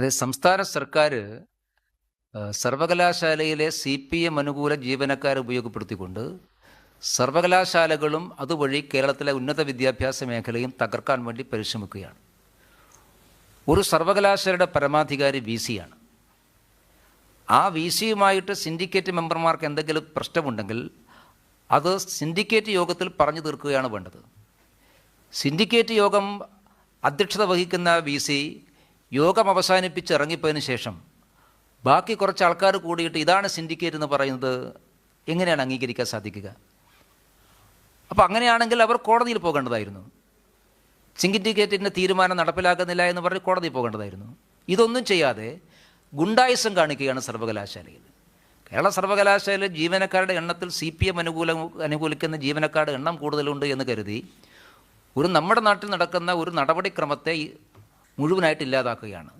അതെ സംസ്ഥാന സർക്കാർ സർവകലാശാലയിലെ സി പി എം അനുകൂല ജീവനക്കാരെ ഉപയോഗപ്പെടുത്തിക്കൊണ്ട് സർവകലാശാലകളും അതുവഴി കേരളത്തിലെ ഉന്നത വിദ്യാഭ്യാസ മേഖലയും തകർക്കാൻ വേണ്ടി പരിശ്രമിക്കുകയാണ്. ഒരു സർവകലാശാലയുടെ പരമാധികാരി വി സിയാണ്. ആ വി സിയുമായിട്ട് സിൻഡിക്കേറ്റ് മെമ്പർമാർക്ക് എന്തെങ്കിലും പ്രശ്നമുണ്ടെങ്കിൽ അത് സിൻഡിക്കേറ്റ് യോഗത്തിൽ പറഞ്ഞു തീർക്കുകയാണ് വേണ്ടത്. സിൻഡിക്കേറ്റ് യോഗം അധ്യക്ഷത വഹിക്കുന്ന വി സി യോഗം അവസാനിപ്പിച്ച് ഇറങ്ങിപ്പോയതിന് ശേഷം ബാക്കി കുറച്ച് ആൾക്കാർ കൂടിയിട്ട് ഇതാണ് സിൻഡിക്കേറ്റ് എന്ന് പറയുന്നത് എങ്ങനെയാണ് അംഗീകരിക്കാൻ സാധിക്കുക? അപ്പോൾ അങ്ങനെയാണെങ്കിൽ അവർ കോടതിയിൽ പോകേണ്ടതായിരുന്നു. സിൻഡിക്കേറ്റിന്റെ തീരുമാനം നടപ്പിലാക്കുന്നില്ല എന്ന് പറഞ്ഞ് കോടതിയിൽ പോകേണ്ടതായിരുന്നു. ഇതൊന്നും ചെയ്യാതെ ഗുണ്ടായുസം കാണിക്കുകയാണ് സർവകലാശാലയിൽ. കേരള സർവകലാശാലയിൽ ജീവനക്കാരുടെ എണ്ണത്തിൽ സി പി എം അനുകൂല അനുകൂലിക്കുന്ന ജീവനക്കാരുടെ എണ്ണം കൂടുതലുണ്ട് എന്ന് കരുതി ഒരു നമ്മുടെ നാട്ടിൽ നടക്കുന്ന ഒരു നടപടിക്രമത്തെ മുഴുവനായിട്ട് ഇല്ലാതാക്കുകയാണ്.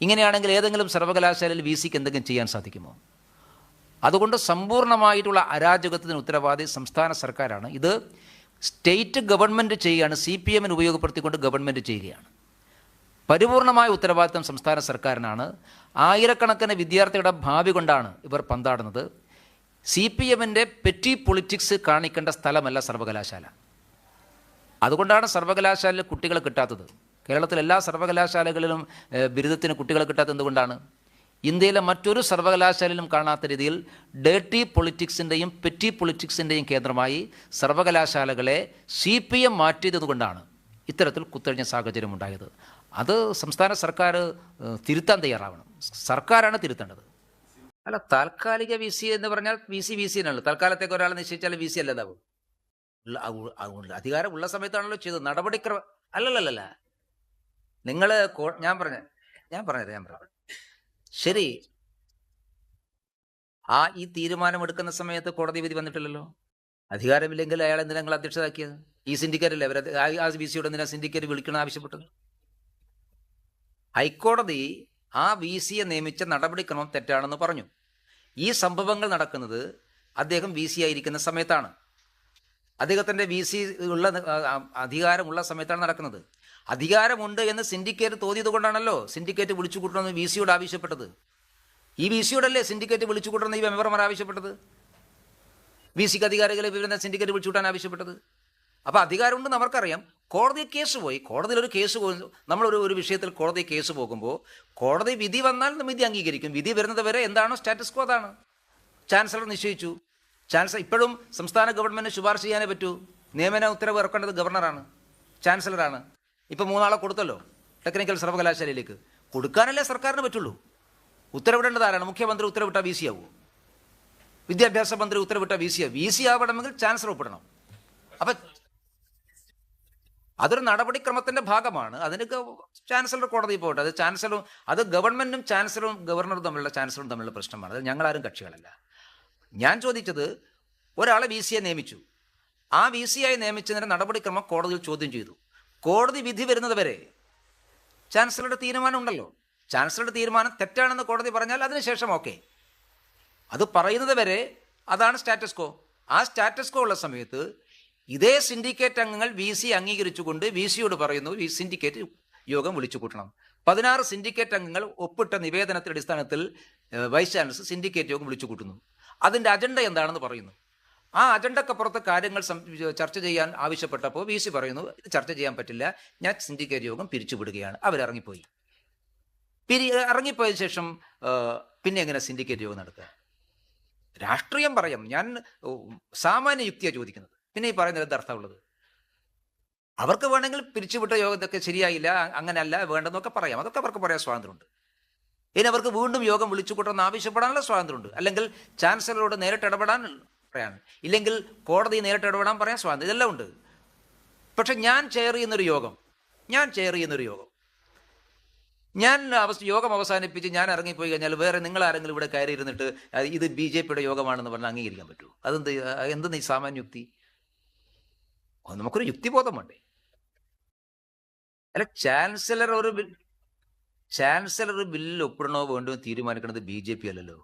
ഇങ്ങനെയാണെങ്കിൽ ഏതെങ്കിലും സർവകലാശാലയിൽ വി സിക്ക് എന്തെങ്കിലും ചെയ്യാൻ സാധിക്കുമോ? അതുകൊണ്ട് സമ്പൂർണമായിട്ടുള്ള അരാജകത്വത്തിന് ഉത്തരവാദി സംസ്ഥാന സർക്കാരാണ്. ഇത് സ്റ്റേറ്റ് ഗവൺമെന്റ് ചെയ്യുകയാണ്. സി പി എമ്മിന് ഉപയോഗപ്പെടുത്തിക്കൊണ്ട് ഗവൺമെന്റ് ചെയ്യുകയാണ്. പരിപൂർണമായ ഉത്തരവാദിത്തം സംസ്ഥാന സർക്കാരിനാണ്. ആയിരക്കണക്കിന് വിദ്യാർത്ഥികളുടെ ഭാവി കൊണ്ടാണ് ഇവർ പന്താടുന്നത്. സി പി എമ്മിന്റെ പെറ്റി പൊളിറ്റിക്സ് കാണിക്കേണ്ട സ്ഥലമല്ല സർവകലാശാല. അതുകൊണ്ടാണ് സർവകലാശാലയിൽ കുട്ടികൾ കിട്ടാത്തത്. കേരളത്തിലെ എല്ലാ സർവകലാശാലകളിലും ബിരുദത്തിന് കുട്ടികളെ കിട്ടാത്ത എന്തുകൊണ്ടാണ്? ഇന്ത്യയിലെ മറ്റൊരു സർവകലാശാലയിലും കാണാത്ത രീതിയിൽ ഡേർട്ടി പൊളിറ്റിക്സിന്റെയും പെറ്റി പൊളിറ്റിക്സിന്റെയും കേന്ദ്രമായി സർവകലാശാലകളെ സി പി എം മാറ്റിയതുകൊണ്ടാണ് ഇത്തരത്തിൽ കുത്തഴിഞ്ഞ സാഹചര്യം ഉണ്ടായത്. അത് സംസ്ഥാന സർക്കാർ തിരുത്താൻ തയ്യാറാവണം. സർക്കാരാണ് തിരുത്തേണ്ടത്. അല്ല താൽക്കാലിക വി സി എന്ന് പറഞ്ഞാൽ വി സി വി സി ആണല്ലോ തൽക്കാലത്തേക്ക് ഒരാൾ നിശ്ചയിച്ചാൽ വി സി അല്ലതാവും. ഉള്ള അ- അ- ഉള്ള- അധികാരം ഉള്ള സമയത്താണല്ലോ ചെയ്തത്. നടപടിക്രമ അല്ലല്ലല്ല നിങ്ങൾ ഞാൻ പറഞ്ഞ ഞാൻ പറഞ്ഞത് ഞാൻ പറഞ്ഞു ശരി. ആ ഈ തീരുമാനം എടുക്കുന്ന സമയത്ത് കോടതി വിധി വന്നിട്ടില്ലല്ലോ? അധികാരമില്ലെങ്കിൽ അയാൾ എന്തിനാ നിങ്ങൾ അധ്യക്ഷതാക്കിയത് ഈ സിൻഡിക്കേറ്റ് അല്ലേ അവർ ആ വി സിയോട് എന്തിനാ സിൻഡിക്കേറ്റ് വിളിക്കണം ആവശ്യപ്പെട്ടത്? ഹൈക്കോടതി ആ വി സിയെ നിയമിച്ച നടപടിക്രമം തെറ്റാണെന്ന് പറഞ്ഞു. ഈ സംഭവങ്ങൾ നടക്കുന്നത് അദ്ദേഹം വി സി ആയിരിക്കുന്ന സമയത്താണ്. അദ്ദേഹത്തിന്റെ വി സി ഉള്ള അധികാരമുള്ള സമയത്താണ് നടക്കുന്നത്. അധികാരമുണ്ട് എന്ന് സിൻഡിക്കേറ്റ് തോന്നിയത് കൊണ്ടാണല്ലോ സിൻഡിക്കേറ്റ് വിളിച്ചു കൂട്ടണമെന്ന് വി സിയോട് ആവശ്യപ്പെട്ടത്. ഈ വി സിയോടല്ലേ സിൻഡിക്കേറ്റ് വിളിച്ചു കൂട്ടണമെന്ന് ഈ മെമ്പർമാർ ആവശ്യപ്പെട്ടത്? വി സിക്ക് അധികാരികളെ വിവരം സിൻഡിക്കേറ്റ് വിളിച്ചു കൂട്ടാൻ ആവശ്യപ്പെട്ടത്? അപ്പോൾ അധികാരമുണ്ടെന്ന് അവർക്കറിയാം. കോടതി കേസ് പോയി. കോടതിയിൽ ഒരു കേസ് പോകുന്നു നമ്മളൊരു ഒരു വിഷയത്തിൽ കോടതി കേസ് പോകുമ്പോൾ കോടതി വിധി വന്നാൽ വിധി അംഗീകരിക്കും. വിധി വരുന്നത് വരെ എന്താണോ സ്റ്റാറ്റസ് കോ അതാണ്. ചാൻസലർ നിശ്ചയിച്ചു. ചാൻസലർ ഇപ്പോഴും സംസ്ഥാന ഗവൺമെന്റ് ശുപാർശ ചെയ്യാനേ പറ്റൂ. നിയമന ഉത്തരവ് ഇറക്കേണ്ടത് ഗവർണറാണ്. ചാൻസലറാണ്. ഇപ്പം മൂന്നാളെ കൊടുത്തല്ലോ ടെക്നിക്കൽ സർവകലാശാലയിലേക്ക്. കൊടുക്കാനല്ലേ സർക്കാരിന് പറ്റുള്ളൂ. ഉത്തരവിടേണ്ടത് ആരാണ്? മുഖ്യമന്ത്രി ഉത്തരവിട്ട വി സി ആവുമോ വിദ്യാഭ്യാസ മന്ത്രി ഉത്തരവിട്ട വി സി വി സി ആവണമെങ്കിൽ ചാൻസലർ ഒപ്പിടണം. അപ്പം അതൊരു നടപടിക്രമത്തിന്റെ ഭാഗമാണ്. അതിന് ചാൻസലർ കോടതി പോകട്ടെ. അത് ചാൻസലറും അത് ഗവൺമെന്റും ചാൻസലറും ഗവർണറും തമ്മിലുള്ള ചാൻസലറും തമ്മിലുള്ള പ്രശ്നമാണ്. അത് ഞങ്ങളാരും കക്ഷികളല്ല. ഞാൻ ചോദിച്ചത് ഒരാളെ വി സിയെ നിയമിച്ചു. ആ വി സി ആയി നിയമിച്ചതിന്റെ നടപടിക്രമം കോടതിയിൽ ചോദ്യം ചെയ്തു. കോടതി വിധി വരുന്നത് വരെ ചാൻസലറുടെ തീരുമാനം ഉണ്ടല്ലോ ചാൻസലറുടെ തീരുമാനം തെറ്റാണെന്ന് കോടതി പറഞ്ഞാൽ അതിനുശേഷം ഓക്കെ. അത് പറയുന്നത് വരെ അതാണ് സ്റ്റാറ്റസ് കോ ആ സ്റ്റാറ്റസ് കോ ഉള്ള സമയത്ത് ഇതേ സിൻഡിക്കേറ്റ് അംഗങ്ങൾ വി സി അംഗീകരിച്ചുകൊണ്ട് വി സിയോട് പറയുന്നു ഈ സിൻഡിക്കേറ്റ് യോഗം വിളിച്ചു കൂട്ടണം. പതിനാറ് സിൻഡിക്കേറ്റ് അംഗങ്ങൾ ഒപ്പിട്ട നിവേദനത്തിന്റെ അടിസ്ഥാനത്തിൽ വൈസ് ചാൻസലർ സിൻഡിക്കേറ്റ് യോഗം വിളിച്ചു കൂട്ടുന്നു. അതിന്റെ അജണ്ട എന്താണെന്ന് പറയുന്നു. ആ അജണ്ടക്കപ്പുറത്ത് കാര്യങ്ങൾ ചർച്ച ചെയ്യാൻ ആവശ്യപ്പെട്ടപ്പോൾ വി സി പറയുന്നു ഇത് ചർച്ച ചെയ്യാൻ പറ്റില്ല. ഞാൻ സിൻഡിക്കേറ്റ് യോഗം പിരിച്ചുവിടുകയാണ്. അവരിറങ്ങിപ്പോയി. പിരി ഇറങ്ങിപ്പോയ ശേഷം പിന്നെ എങ്ങനെ സിൻഡിക്കേറ്റ് യോഗം നടക്കുക? രാഷ്ട്രീയം പറയാം. ഞാൻ സാമാന്യ യുക്തിയാണ് ചോദിക്കുന്നത്. പിന്നെ ഈ പറയുന്നത് എന്താ അർത്ഥമുള്ളത് അവർക്ക് വേണമെങ്കിൽ പിരിച്ചുവിട്ട യോഗത്തൊക്കെ ശരിയായില്ല അ- അങ്ങനെയല്ല വേണ്ടെന്നൊക്കെ പറയാം. അതൊക്കെ അവർക്ക് പറയാൻ സ്വാതന്ത്ര്യമുണ്ട്. ഇനി അവർക്ക് വീണ്ടും യോഗം വിളിച്ചു കൂട്ടണമെന്ന് ആവശ്യപ്പെടാനുള്ള സ്വാതന്ത്ര്യമുണ്ട്. അല്ലെങ്കിൽ ചാൻസലറോട് നേരിട്ട് ഇടപെടാൻ പറയാൻ ഇല്ലെങ്കിൽ കോടതി നേരിട്ട് ഇടപെടാൻ പറയാൻ സ്വാതന്ത്ര്യം ഇതെല്ലാം ഉണ്ട്. പക്ഷെ ഞാൻ ചെയർ ചെയ്യുന്നൊരു യോഗം. ഞാൻ ചെയർ ചെയ്യുന്നൊരു യോഗം. ഞാൻ അവസ്ഥ യോഗം അവസാനിപ്പിച്ച് ഞാൻ ഇറങ്ങിപ്പോയി കഴിഞ്ഞാൽ വേറെ നിങ്ങൾ ആരെങ്കിലും ഇവിടെ കയറി ഇരുന്നിട്ട് ഇത് ബി ജെ പിയുടെ യോഗമാണെന്ന് പറഞ്ഞാൽ അംഗീകരിക്കാൻ പറ്റൂ അതെന്ത് എന്ത് ഈ സാമാന്യ യുക്തി നമുക്കൊരു യുക്തിബോധം വേണ്ടേ? അല്ല ചാൻസലർ ഒരു ബിൽ ചാൻസലർ ബില്ലിൽ ഒപ്പിടണോ വേണ്ടോ തീരുമാനിക്കുന്നത് ബി ജെ പി അല്ലല്ലോ.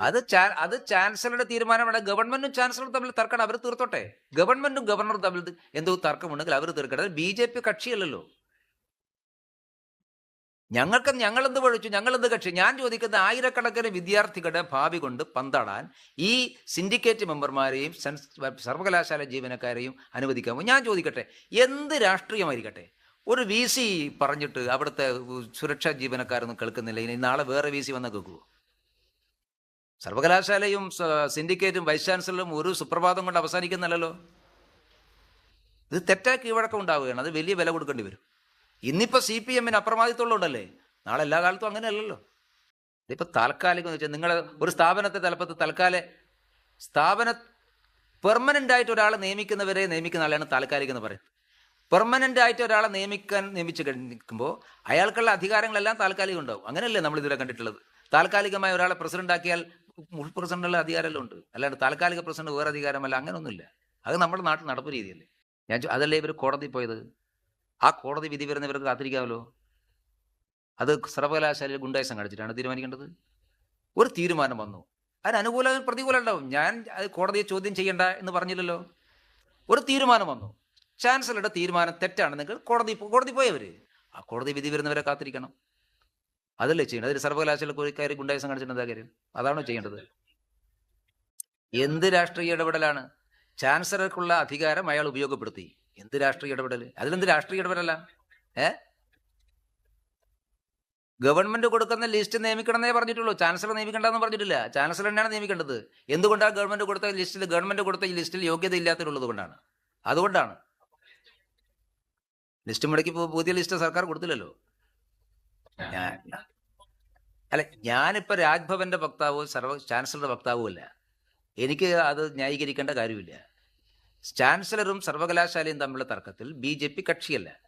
അത് അത് ചാൻസലറുടെ തീരുമാനമാണ് ഗവൺമെന്റും ചാൻസലറും തമ്മിൽ തർക്കണം അവർ തീർത്തോട്ടെ. ഗവൺമെന്റും ഗവർണറും തമ്മിൽ എന്തോ തർക്കമുണ്ടെങ്കിൽ അവർ തീർക്കട്ടെ ബി ജെ പി കക്ഷിയല്ലല്ലോ. ഞങ്ങൾക്ക് ഞങ്ങൾ എന്ത് വഴിച്ചു? ഞങ്ങൾ എന്ത് കക്ഷി? ഞാൻ ചോദിക്കുന്നത് ആയിരക്കണക്കിന് വിദ്യാർത്ഥികളുടെ ഭാവി കൊണ്ട് പന്തടാൻ ഈ സിൻഡിക്കേറ്റ് മെമ്പർമാരെയും സർവകലാശാല ജീവനക്കാരെയും അനുവദിക്കാമോ? ഞാൻ ചോദിക്കട്ടെ. എന്ത് രാഷ്ട്രീയമായിരിക്കട്ടെ? ഒരു വി സി പറഞ്ഞിട്ട് അവിടുത്തെ സുരക്ഷാ ജീവനക്കാരൊന്നും കേൾക്കുന്നില്ല. ഇനി നാളെ വേറെ വി സി വന്നാൽ കേൾക്കുമോ സർവകലാശാലയും സിൻഡിക്കേറ്റും വൈസ് ചാൻസലറും ഒരു സുപ്രഭാതം കൊണ്ട് അവസാനിക്കുന്നില്ലല്ലോ? ഇത് തെറ്റായ കീഴടക്കം ഉണ്ടാവുകയാണ്. അത് വലിയ വില കൊടുക്കേണ്ടി വരും. ഇന്നിപ്പോൾ സി പി എമ്മിന് അപ്രമാദിത്വമുള്ളതല്ലേ നാളെ എല്ലാ കാലത്തും അങ്ങനെയല്ലല്ലോ. ഇതിപ്പോൾ താൽക്കാലികം എന്ന് വെച്ചാൽ നിങ്ങൾ ഒരു സ്ഥാപനത്തെ തലപ്പത്ത് തൽക്കാല സ്ഥാപന പെർമനന്റ് ആയിട്ട് ഒരാളെ നിയമിക്കുന്നവരെ നിയമിക്കുന്ന ആളെയാണ് താൽക്കാലികം എന്ന് പറയുന്നത്. പെർമനന്റ് ആയിട്ട് ഒരാളെ നിയമിക്കാൻ നിയമിച്ച് കഴിക്കുമ്പോൾ അയാൾക്കുള്ള അധികാരങ്ങളെല്ലാം താൽക്കാലികം ഉണ്ടാവും. അങ്ങനെയല്ലേ നമ്മൾ ഇതുവരെ കണ്ടിട്ടുള്ളത്? താൽക്കാലികമായി ഒരാളെ പ്രസിഡന്റ് ആക്കിയാൽ മുൻ പ്രസിഡന്റുള്ള അധികാരമെല്ലാം ഉണ്ട്? അല്ലാണ്ട് താൽക്കാലിക പ്രസിഡന്റ് വേറെ അധികാരമല്ല അങ്ങനെയൊന്നുമില്ല അത് നമ്മുടെ നാട്ടിൽ നടപ്പ് രീതിയല്ലേ. ഞാൻ അതല്ലേ ഇവർ കോടതി പോയത്? ആ കോടതി വിധി വരുന്നവർക്ക് കാത്തിരിക്കാമല്ലോ? അത് സർവകലാശാലയിൽ ഗുണ്ടായസം കാണിച്ചിട്ടാണ് തീരുമാനിക്കേണ്ടത്? ഒരു തീരുമാനം വന്നു. അതിന് അനുകൂലം പ്രതികൂലം ഉണ്ടാവും. ഞാൻ അത് കോടതിയെ ചോദ്യം ചെയ്യണ്ട എന്ന് പറഞ്ഞില്ലല്ലോ? ഒരു തീരുമാനം വന്നു. ചാൻസലറുടെ തീരുമാനം തെറ്റാണ്. നിങ്ങൾ കോടതി കോടതി പോയവർ ആ കോടതി വിധി വരുന്നവരെ കാത്തിരിക്കണം. അതല്ലേ ചെയ്യേണ്ടത് അതിൽ സർവകലാശാല കയറി ഗുണ്ടായസം കാണിച്ചിട്ട് എന്താ കാര്യം? അതാണോ ചെയ്യേണ്ടത്? എന്ത് രാഷ്ട്രീയ ഇടപെടലാണ്? ചാൻസലർക്കുള്ള അധികാരം അയാൾ ഉപയോഗപ്പെടുത്തി. എന്ത് രാഷ്ട്രീയ ഇടപെടൽ അതിലെന്ത് രാഷ്ട്രീയ ഇടപെടല? ഏ? ഗവൺമെന്റ് കൊടുക്കുന്ന ലിസ്റ്റ് നിയമിക്കണമെന്നേ പറഞ്ഞിട്ടുള്ളൂ. ചാൻസലർ നിയമിക്കണ്ടെന്ന് പറഞ്ഞിട്ടില്ല. ചാൻസലർ തന്നെയാണ് നിയമിക്കേണ്ടത്. എന്തുകൊണ്ടാണ് ഗവൺമെന്റ് കൊടുത്ത ലിസ്റ്റിൽ ഗവൺമെന്റ് കൊടുത്ത ലിസ്റ്റിൽ യോഗ്യത ഇല്ലാത്തതുള്ളത് കൊണ്ടാണ്? അതുകൊണ്ടാണ്. ലിസ്റ്റ് മുടക്കി പുതിയ ലിസ്റ്റ് സർക്കാർ കൊടുത്തില്ലല്ലോ. ഞാൻ അല്ല ഞാനിപ്പോ രാജ്ഭവന്റെ വക്താവോ സർവ ചാൻസലറുടെ വക്താവോ അല്ല. എനിക്ക് അത് ന്യായീകരിക്കേണ്ട കാര്യമില്ല. ചാൻസലറും സർവകലാശാലയും തമ്മിലുള്ള തർക്കത്തിൽ ബി ജെ പി കക്ഷിയല്ല.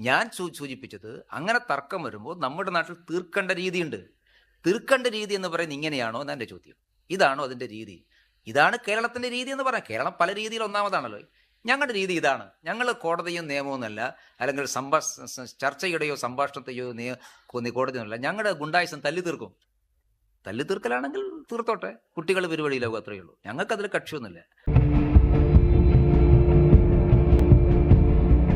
ഞാൻ സൂചിപ്പിച്ചത് അങ്ങനെ തർക്കം വരുമ്പോൾ നമ്മുടെ നാട്ടിൽ തീർക്കേണ്ട രീതിയുണ്ട്. തീർക്കേണ്ട രീതി എന്ന് പറയുന്നത് ഇങ്ങനെയാണോ എന്നാണ് എന്റെ ചോദ്യം. ഇതാണോ അതിന്റെ രീതി? ഇതാണ് കേരളത്തിന്റെ രീതി എന്ന് പറയാം കേരളം പല രീതിയിൽ ഒന്നാമതാണല്ലോ. ഞങ്ങളുടെ രീതി ഇതാണ്. ഞങ്ങൾ കോടതിയും നിയമവുമെന്നല്ല അല്ലെങ്കിൽ സംഭാഷ ചർച്ചയുടെയോ സംഭാഷണത്തെയോ നിയ കോടതി എന്നല്ല ഞങ്ങളുടെ ഗുണ്ടായുസം തല്ലി തീർക്കും. തല്ലി തീർക്കലാണെങ്കിൽ തീർത്തോട്ടെ. കുട്ടികൾ പരിപാടിയിലാവും അത്രയേ ഉള്ളൂ ഞങ്ങൾക്കതിൽ കക്ഷിയൊന്നുമില്ല.